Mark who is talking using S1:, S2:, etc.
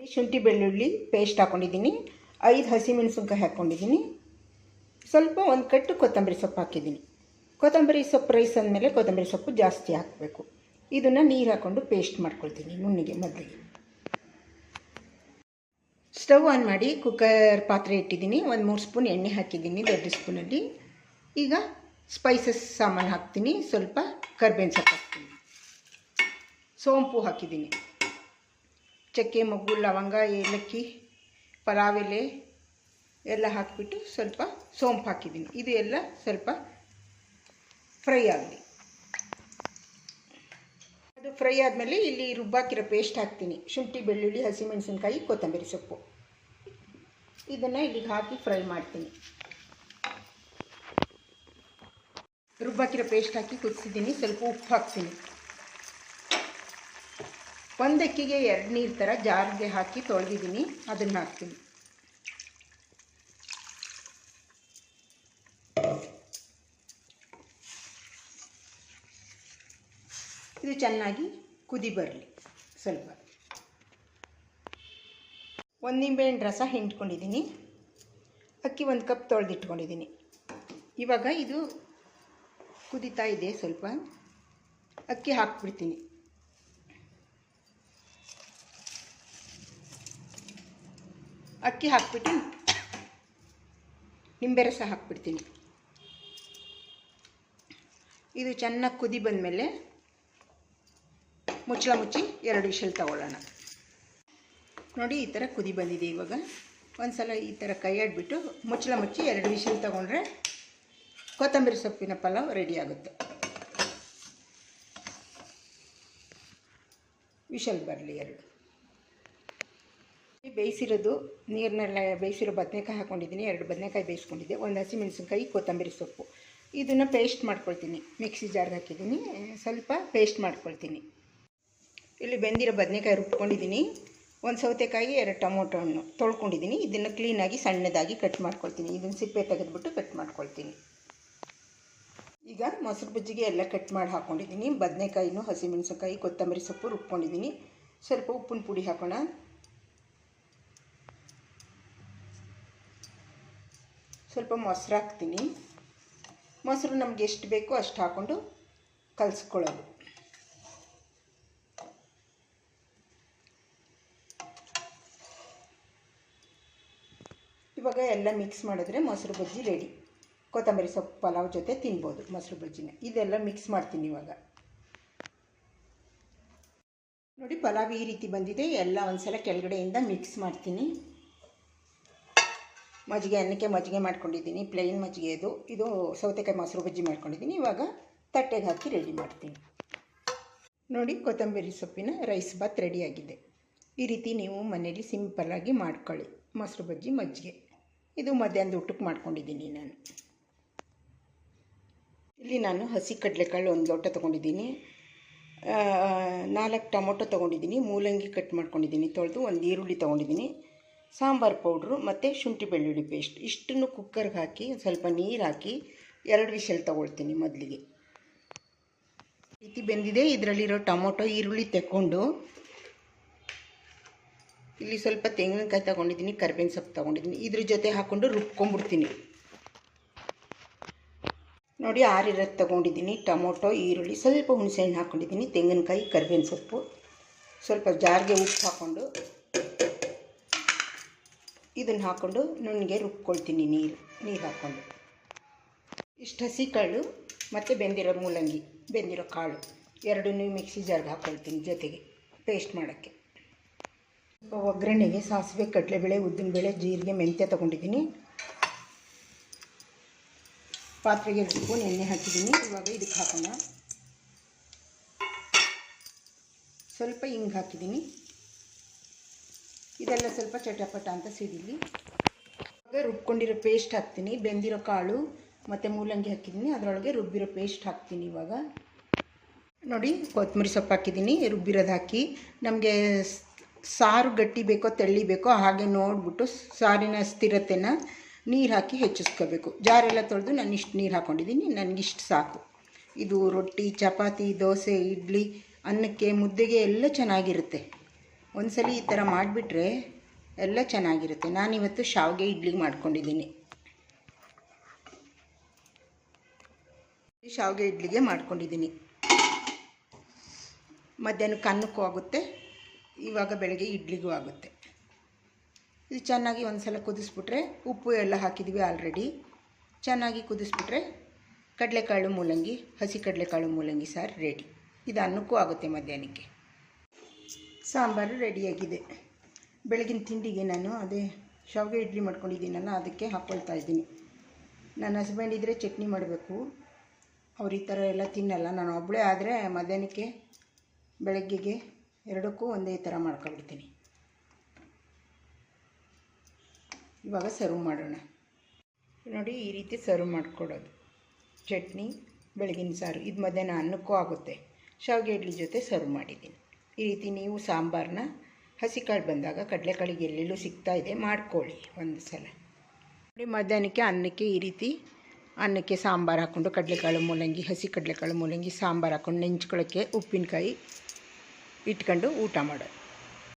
S1: ಶುಂಠಿ ಬೆಳ್ಳುಳ್ಳಿ ಪೇಸ್ಟ್ ಹಾಕ್ಕೊಂಡಿದ್ದೀನಿ ಐದು ಹಸಿಮೆಣಸಿನ್ಕಾಯಿ ಹಾಕ್ಕೊಂಡಿದ್ದೀನಿ ಸ್ವಲ್ಪ ಒಂದು ಕಟ್ಟು ಕೊತ್ತಂಬರಿ ಸೊಪ್ಪು ಹಾಕಿದ್ದೀನಿ. ಕೊತ್ತಂಬರಿ ಸೊಪ್ಪು ರೈಸ್ ಅಂದಮೇಲೆ ಕೊತ್ತಂಬರಿ ಸೊಪ್ಪು ಜಾಸ್ತಿ ಹಾಕಬೇಕು. ಇದನ್ನು ನೀರು ಹಾಕ್ಕೊಂಡು ಪೇಸ್ಟ್ ಮಾಡ್ಕೊಳ್ತೀನಿ ನುಣ್ಣಿಗೆ ಮೊದಲಿಗೆ. ಸ್ಟವ್ ಆನ್ ಮಾಡಿ ಕುಕ್ಕರ್ ಪಾತ್ರೆ ಇಟ್ಟಿದ್ದೀನಿ. ಒಂದು ಮೂರು ಸ್ಪೂನ್ ಎಣ್ಣೆ ಹಾಕಿದ್ದೀನಿ ದೊಡ್ಡ ಸ್ಪೂನಲ್ಲಿ. ಈಗ ಸ್ಪೈಸಸ್ ಸಾಮಾನು ಹಾಕ್ತೀನಿ. ಸ್ವಲ್ಪ ಕರ್ಬೇವಿನ ಸೊಪ್ಪು ಹಾಕ್ತೀನಿ. ಸೋಂಪು ಹಾಕಿದ್ದೀನಿ. ಚಕ್ಕೆ, ಮೊಗ್ಗು, ಲವಂಗ, ಏಲಕ್ಕಿ ಪಲಾವ್ ಎಲೆ ಎಲ್ಲ ಹಾಕಿಬಿಟ್ಟು ಸ್ವಲ್ಪ ಸೋಂಪು ಹಾಕಿದ್ದೀನಿ. ಇದು ಎಲ್ಲ ಸ್ವಲ್ಪ ಫ್ರೈ ಆಗಲಿ. ಅದು ಫ್ರೈ ಆದಮೇಲೆ ಇಲ್ಲಿ ರುಬ್ಬಾಕಿರೋ ಪೇಸ್ಟ್ ಹಾಕ್ತೀನಿ. ಶುಂಠಿ, ಬೆಳ್ಳುಳ್ಳಿ, ಹಸಿಮೆಣಸಿನ್ಕಾಯಿ, ಕೊತ್ತಂಬರಿ ಸೊಪ್ಪು. ಇದನ್ನು ಇಲ್ಲಿಗೆ ಹಾಕಿ ಫ್ರೈ ಮಾಡ್ತೀನಿ. ರುಬ್ಬಾಕಿರೋ ಪೇಸ್ಟ್ ಹಾಕಿ ಕುದಿಸಿದ್ದೀನಿ. ಸ್ವಲ್ಪ ಉಪ್ಪು ಹಾಕ್ತೀನಿ. ಒಂದು ಅಕ್ಕಿಗೆ ಎರಡು ನೀರು ಥರ ಜಾರಿಗೆ ಹಾಕಿ ತೊಳೆದಿದ್ದೀನಿ, ಅದನ್ನು ಹಾಕ್ತೀನಿ. ಇದು ಚೆನ್ನಾಗಿ ಕುದಿ ಬರಲಿ, ಸ್ವಲ್ಪ. ಒಂದು ನಿಂಬೆಹಣ್ಣು ರಸ ಹಿಂಡ್ಕೊಂಡಿದ್ದೀನಿ ಅಕ್ಕಿ ಒಂದು ಕಪ್ ತೊಳೆದಿಟ್ಕೊಂಡಿದ್ದೀನಿ ಇವಾಗ ಇದು ಕುದಿತಾ ಇದೆ ಸ್ವಲ್ಪ. ಅಕ್ಕಿ ಹಾಕ್ಬಿಡ್ತೀನಿ. ಅಕ್ಕಿ ಹಾಕ್ಬಿಟ್ಟು ನಿಂಬೆ ರಸ ಹಾಕ್ಬಿಡ್ತೀನಿ. ಇದು ಚೆನ್ನಾಗಿ ಕುದಿ ಬಂದಮೇಲೆ ಮುಚ್ಚಳ ಮುಚ್ಚಿ ಎರಡು ವಿಷಲ್ ತಗೊಳ್ಳೋಣ. ನೋಡಿ, ಈ ಥರ ಕುದಿ ಬಂದಿದೆ ಇವಾಗ. ಒಂದು ಸಲ ಈ ಥರ ಕೈ ಆಡಿಬಿಟ್ಟು ಮುಚ್ಚಳ ಮುಚ್ಚಿ ಎರಡು ವಿಷಲ್ ತಗೊಂಡ್ರೆ ಕೊತ್ತಂಬರಿ ಸೊಪ್ಪಿನ ಪಲಾವ್ ರೆಡಿ ಆಗುತ್ತೆ. ವಿಷಲ್ ಬರಲಿ ಎರಡು. ಬೇಯಿಸಿರೋದು ನೀರನ್ನೆಲ್ಲ ಬೇಯಿಸಿರೋ ಬದನೆಕಾಯಿ ಹಾಕ್ಕೊಂಡಿದ್ದೀನಿ, ಎರಡು ಬದನೆಕಾಯಿ ಬೇಯಿಸ್ಕೊಂಡಿದ್ದೆ. ಒಂದು ಹಸಿಮೆಣಸಿನ್ಕಾಯಿ ಕೊತ್ತಂಬರಿ ಸೊಪ್ಪು. ಇದನ್ನು ಪೇಸ್ಟ್ ಮಾಡ್ಕೊಳ್ತೀನಿ. ಮಿಕ್ಸಿ ಜಾರ್ಗೆ ಹಾಕಿದ್ದೀನಿ. ಸ್ವಲ್ಪ ಪೇಸ್ಟ್ ಮಾಡ್ಕೊಳ್ತೀನಿ. ಇಲ್ಲಿ ಬೆಂದಿರೋ ಬದನೆಕಾಯಿ ರುಬ್ಕೊಂಡಿದ್ದೀನಿ. ಒಂದು ಸೌತೆಕಾಯಿ, ಎರಡು ಟೊಮೊಟೊ ಹಣ್ಣು ತೊಳ್ಕೊಂಡಿದ್ದೀನಿ. ಇದನ್ನು ಕ್ಲೀನಾಗಿ ಸಣ್ಣದಾಗಿ ಕಟ್ ಮಾಡ್ಕೊಳ್ತೀನಿ. ಇದನ್ನು ಸಿಪ್ಪೆ ತೆಗೆದುಬಿಟ್ಟು ಕಟ್ ಮಾಡ್ಕೊಳ್ತೀನಿ. ಈಗ ಮೊಸರು ಬಜ್ಜಿಗೆ ಎಲ್ಲ ಕಟ್ ಮಾಡಿ ಹಾಕ್ಕೊಂಡಿದ್ದೀನಿ ಬದನೆಕಾಯಿನೂ ಹಸಿಮೆಣಸಿನ್ಕಾಯಿ ಕೊತ್ತಂಬರಿ ಸೊಪ್ಪು ರುಬ್ಕೊಂಡಿದ್ದೀನಿ. ಸ್ವಲ್ಪ ಉಪ್ಪಿನ ಪುಡಿ ಹಾಕೋಣ. ಸ್ವಲ್ಪ ಮೊಸರು ಹಾಕ್ತೀನಿ. ಮೊಸರು ನಮ್ಗೆ ಎಷ್ಟು ಬೇಕೋ ಅಷ್ಟು ಹಾಕ್ಕೊಂಡು ಕಲಿಸ್ಕೊಳ್ಳೋದು. ಇವಾಗ ಎಲ್ಲ ಮಿಕ್ಸ್ ಮಾಡಿದ್ರೆ ಮೊಸರು ಬಜ್ಜಿ ರೆಡಿ. ಕೊತ್ತಂಬರಿ ಸೊಪ್ಪು, ಪಲಾವ್ ಜೊತೆ ತಿನ್ಬೋದು ಮೊಸರು ಬಜ್ಜಿನ. ಇದೆಲ್ಲ ಮಿಕ್ಸ್ ಮಾಡ್ತೀನಿ ಇವಾಗ. ನೋಡಿ ಪಲಾವ್ ಈ ರೀತಿ ಬಂದಿದೆ. ಎಲ್ಲ ಒಂದ್ಸಲ ಕೆಳಗಡೆಯಿಂದ ಮಿಕ್ಸ್ ಮಾಡ್ತೀನಿ. ಮಜ್ಜಿಗೆ, ಅನ್ನಕ್ಕೆ ಮಜ್ಜಿಗೆ ಮಾಡ್ಕೊಂಡಿದ್ದೀನಿ ಪ್ಲೇನ್ ಮಜ್ಜಿಗೆ ಇದು. ಇದು ಸೌತೆಕಾಯಿ ಮೊಸರು ಬಜ್ಜಿ ಮಾಡ್ಕೊಂಡಿದ್ದೀನಿ. ಇವಾಗ ತಟ್ಟೆಗೆ ಹಾಕಿ ರೆಡಿ ಮಾಡ್ತೀನಿ. ನೋಡಿ, ಕೊತ್ತಂಬರಿ ಸೊಪ್ಪಿನ ರೈಸ್ ಬಾತ್ ರೆಡಿಯಾಗಿದೆ ಈ ರೀತಿ ನೀವು ಮನೇಲಿ ಸಿಂಪಲ್ಲಾಗಿ ಮಾಡ್ಕೊಳ್ಳಿ. ಮೊಸರು ಬಜ್ಜಿ, ಮಜ್ಜಿಗೆ. ಇದು ಮಧ್ಯಾಹ್ನದ ಊಟಕ್ಕೆ ಮಾಡ್ಕೊಂಡಿದ್ದೀನಿ ನಾನು. ಇಲ್ಲಿ ನಾನು ಹಸಿ ಕಡಲೆಕಾಳು ಒಂದು ಲೋಟ ತೊಗೊಂಡಿದ್ದೀನಿ. ನಾಲ್ಕು ಟೊಮೊಟೊ ತೊಗೊಂಡಿದ್ದೀನಿ. ಮೂಲಂಗಿ ಕಟ್ ಮಾಡ್ಕೊಂಡಿದ್ದೀನಿ. ತೊಳೆದು ಒಂದು ಈರುಳ್ಳಿ ತೊಗೊಂಡಿದ್ದೀನಿ. ಸಾಂಬಾರು ಪೌಡ್ರು ಮತ್ತು ಶುಂಠಿ ಬೆಳ್ಳುಳ್ಳಿ ಪೇಸ್ಟ್. ಇಷ್ಟನ್ನು ಕುಕ್ಕರ್ಗೆ ಹಾಕಿ ಸ್ವಲ್ಪ ನೀರು ಹಾಕಿ ಎರಡು ವಿಷಲ್ ತೊಗೊಳ್ತೀನಿ ಮೊದಲಿಗೆ. ರೀತಿ ಬೆಂದಿದೆ. ಇದರಲ್ಲಿರೋ ಟೊಮೊಟೊ, ಈರುಳ್ಳಿ ತೆಕ್ಕೊಂಡು ಇಲ್ಲಿ ಸ್ವಲ್ಪ ತೆಂಗಿನಕಾಯಿ ತೊಗೊಂಡಿದ್ದೀನಿ, ಕರ್ಬೇವಿನ ಸೊಪ್ಪು ತೊಗೊಂಡಿದ್ದೀನಿ. ಇದ್ರ ಜೊತೆ ಹಾಕ್ಕೊಂಡು ರುಬ್ಕೊಂಡ್ಬಿಡ್ತೀನಿ. ನೋಡಿ, ಆರಿರೋದು ತೊಗೊಂಡಿದ್ದೀನಿ. ಟೊಮೊಟೊ, ಈರುಳ್ಳಿ, ಸ್ವಲ್ಪ ಹುಣಸೆಹಣ್ಣು ಹಾಕ್ಕೊಂಡಿದ್ದೀನಿ ತೆಂಗಿನಕಾಯಿ, ಕರ್ಬೇವಿನ ಸೊಪ್ಪು. ಸ್ವಲ್ಪ ಜಾರಿಗೆ ಉಪ್ಪು ಹಾಕ್ಕೊಂಡು ಇದನ್ನು ಹಾಕ್ಕೊಂಡು ನುಣ್ಣಗೆ ರುಬ್ಕೊಳ್ತೀನಿ ನೀರು ನೀರು ಹಾಕ್ಕೊಂಡು ಇಷ್ಟು ಹಸಿ ಕಾಳು ಮತ್ತು ಬೆಂದಿರೋ ಮೂಲಂಗಿ, ಬೆಂದಿರೋ ಕಾಳು, ಎರಡನ್ನೂ ಮಿಕ್ಸಿ ಜಾರ್ಗೆ ಹಾಕ್ಕೊಳ್ತೀನಿ ಜೊತೆಗೆ ಪೇಸ್ಟ್ ಮಾಡೋಕ್ಕೆ. ಒಗ್ಗರಣೆಗೆ ಸಾಸಿವೆ, ಕಡಲೆಬೇಳೆ ಉದ್ದಿನಬೇಳೆ ಜೀರಿಗೆ, ಮೆಂತ್ಯ ತೊಗೊಂಡಿದ್ದೀನಿ. ಪಾತ್ರೆಗೆ ಸ್ಪೂನ್ ಎಣ್ಣೆ ಹಾಕಿದ್ದೀನಿ. ಇವಾಗ ಇದಕ್ಕೆ ಹಾಕೋಣ. ಸ್ವಲ್ಪ ಹಿಂಗೆ ಹಾಕಿದ್ದೀನಿ. ಇದೆಲ್ಲ ಸ್ವಲ್ಪ ಚಟಪಟ ಅಂತ ಸಿಡಿಲಿ. ರುಬ್ಕೊಂಡಿರೋ ಪೇಸ್ಟ್ ಹಾಕ್ತೀನಿ. ಬೆಂದಿರೋ ಕಾಳು ಮತ್ತು ಮೂಲಂಗಿ ಹಾಕಿದ್ದೀನಿ. ಅದರೊಳಗೆ ರುಬ್ಬಿರೋ ಪೇಸ್ಟ್ ಹಾಕ್ತೀನಿ ಇವಾಗ. ನೋಡಿ, ಕೊತ್ತಂಬರಿ ಸೊಪ್ಪು ಹಾಕಿದ್ದೀನಿ. ರುಬ್ಬಿರೋದು ಹಾಕಿ. ನಮಗೆ ಸಾರು ಗಟ್ಟಿ ಬೇಕೋ ತೆಳ್ಳಿ ಬೇಕೋ ಹಾಗೆ ನೋಡಿಬಿಟ್ಟು ಸಾರಿನ ಸ್ಥಿರತೆನ ನೀರು ಹಾಕಿ ಹೆಚ್ಚಿಸ್ಕೋಬೇಕು. ಜಾರೆಲ್ಲ ತೊಳೆದು ನಾನು ಇಷ್ಟು ನೀರು ಹಾಕ್ಕೊಂಡಿದ್ದೀನಿ ನನಗಿಷ್ಟು ಸಾಕು. ಇದು ರೊಟ್ಟಿ, ಚಪಾತಿ, ದೋಸೆ, ಇಡ್ಲಿ, ಅನ್ನಕ್ಕೆ, ಮುದ್ದೆಗೆ ಎಲ್ಲ ಚೆನ್ನಾಗಿರುತ್ತೆ. ಒಂದ್ಸಲಿ ಈ ಥರ ಮಾಡಿಬಿಟ್ರೆ ಎಲ್ಲ ಚೆನ್ನಾಗಿರುತ್ತೆ. ನಾನಿವತ್ತು ಶಾವಿಗೆ ಇಡ್ಲಿಗೆ ಮಾಡ್ಕೊಂಡಿದ್ದೀನಿ. ಶಾವಿಗೆ ಇಡ್ಲಿಗೆ ಮಾಡ್ಕೊಂಡಿದ್ದೀನಿ. ಮಧ್ಯಾಹ್ನಕ್ಕೆ ಅನ್ನಕ್ಕೂ ಆಗುತ್ತೆ, ಇವಾಗ ಬೆಳಗ್ಗೆ ಇಡ್ಲಿಗೂ ಆಗುತ್ತೆ. ಇದು ಚೆನ್ನಾಗಿ ಒಂದು ಸಲ ಕುದಿಸ್ಬಿಟ್ರೆ ಉಪ್ಪು ಎಲ್ಲ ಹಾಕಿದ್ವಿ ಆಲ್ರೆಡಿ. ಚೆನ್ನಾಗಿ ಕುದಿಸ್ಬಿಟ್ರೆ ಕಡಲೆಕಾಳು ಮೂಲಂಗಿ, ಹಸಿ ಕಡಲೆಕಾಳು ಮೂಲಂಗಿ ಸಾರು ರೆಡಿ. ಇದು ಅನ್ನಕ್ಕೂ ಆಗುತ್ತೆ ಮಧ್ಯಾಹ್ನಕ್ಕೆ. ಸಾಂಬಾರು ರೆಡಿಯಾಗಿದೆ. ಬೆಳಗಿನ ತಿಂಡಿಗೆ ನಾನು ಅದೇ ಶಾವಿಗೆ ಇಡ್ಲಿ ಮಾಡ್ಕೊಂಡಿದ್ದೀನಲ್ಲ, ಅದಕ್ಕೆ ಹಾಕ್ಕೊಳ್ತಾ ಇದ್ದೀನಿ. ನನ್ನ ಹಸ್ಬೆಂಡ್ ಇದ್ದರೆ ಚಟ್ನಿ ಮಾಡಬೇಕು. ಅವ್ರು ಈ ಥರ ಎಲ್ಲ ತಿನ್ನಲ್ಲ. ನಾನು ಒಬ್ಬಳೇ ಆದರೆ ಮಧ್ಯಾಹ್ನಕ್ಕೆ ಬೆಳಗ್ಗೆಗೆ ಎರಡಕ್ಕೂ ಒಂದೇ ಥರ ಮಾಡ್ಕೊಬಿಡ್ತೀನಿ ಇವಾಗ ಸರ್ವ್ ಮಾಡೋಣ. ನೋಡಿ, ಈ ರೀತಿ ಸರ್ವ್ ಮಾಡಿಕೊಡೋದು. ಚಟ್ನಿ, ಬೆಳಗಿನ ಸಾರು. ಇದು ಮಧ್ಯಾಹ್ನ ಅನ್ನಕ್ಕೂ ಆಗುತ್ತೆ. ಶಾವಿಗೆ ಇಡ್ಲಿ ಜೊತೆ ಸರ್ವ್ ಮಾಡಿದ್ದೀನಿ. ಈ ರೀತಿ ನೀವು ಸಾಂಬಾರನ್ನ ಹಸಿಕಾಳು ಬಂದಾಗ ಕಡಲೆಕಾಳಿಗೆ ಎಲ್ಲೆಲ್ಲೂ ಸಿಗ್ತಾ ಇದೆ, ಮಾಡ್ಕೊಳ್ಳಿ ಒಂದು ಸಲ. ನೋಡಿ, ಮಧ್ಯಾಹ್ನಕ್ಕೆ ಅನ್ನಕ್ಕೆ ಈ ರೀತಿ ಅನ್ನಕ್ಕೆ ಸಾಂಬಾರು ಹಾಕ್ಕೊಂಡು ಕಡಲೆಕಾಳು ಮೂಲಂಗಿ, ಹಸಿ ಕಡಲೆಕಾಳು ಮೂಲಂಗಿ ಸಾಂಬಾರು ಹಾಕ್ಕೊಂಡು ನೆಂಚ್ಕೊಳ್ಳೋಕ್ಕೆ ಉಪ್ಪಿನಕಾಯಿ ಇಟ್ಕೊಂಡು ಊಟ ಮಾಡೋದು.